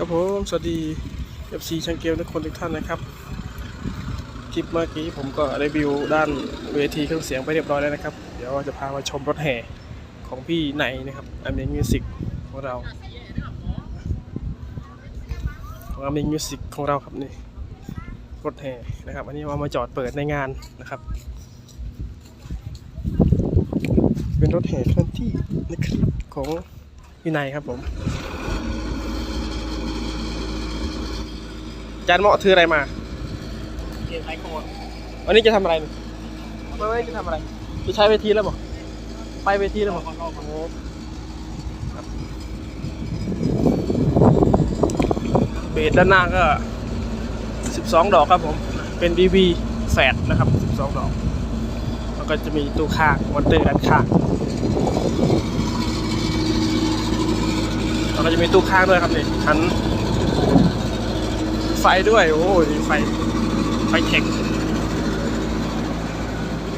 ครับผมสวัสดี FC ช่างเกลทุกคนทุกท่านนะครับคลิปเมื่อกี้ผมก็รีวิวด้านเวทีเครื่องเสียงไปเรียบร้อยแล้วนะครับ เดี๋ยวจะพามาชมรถแห่ของพี่ไหนนะครับอเม z มิวสิกของเราของอเม z มิวสิกของเราครับนี่รถแห่นะครับ อันนี้เอามาจอดเปิดในงานนะครับ เป็นรถแห่เคลื่อนที่นะครับของพี่นายครับผม จานเหมาะถืออะไรมาเกมไซโควันนี้จะทำอะไรนี่วันนี้จะทำอะไร จะใช้เวทีแล้วบอกไปเวทีแล้วบอกโอ้โหครับเบสด้านหน้าก็ 12 ดอกครับผม เป็น BB แสดนะครับ 12 ดอกแล้วก็จะมีตู้ข้างมอเตอร์ด้านข้างแล้วก็จะมีตู้ข้างด้วยครับนี่หัน ไฟด้วย โอ้ยไฟ ไฟเทค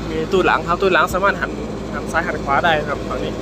มีตู้หลังครับ ตู้หลังสามารถหันหันซ้ายหันขวาได้ครับตอนนี้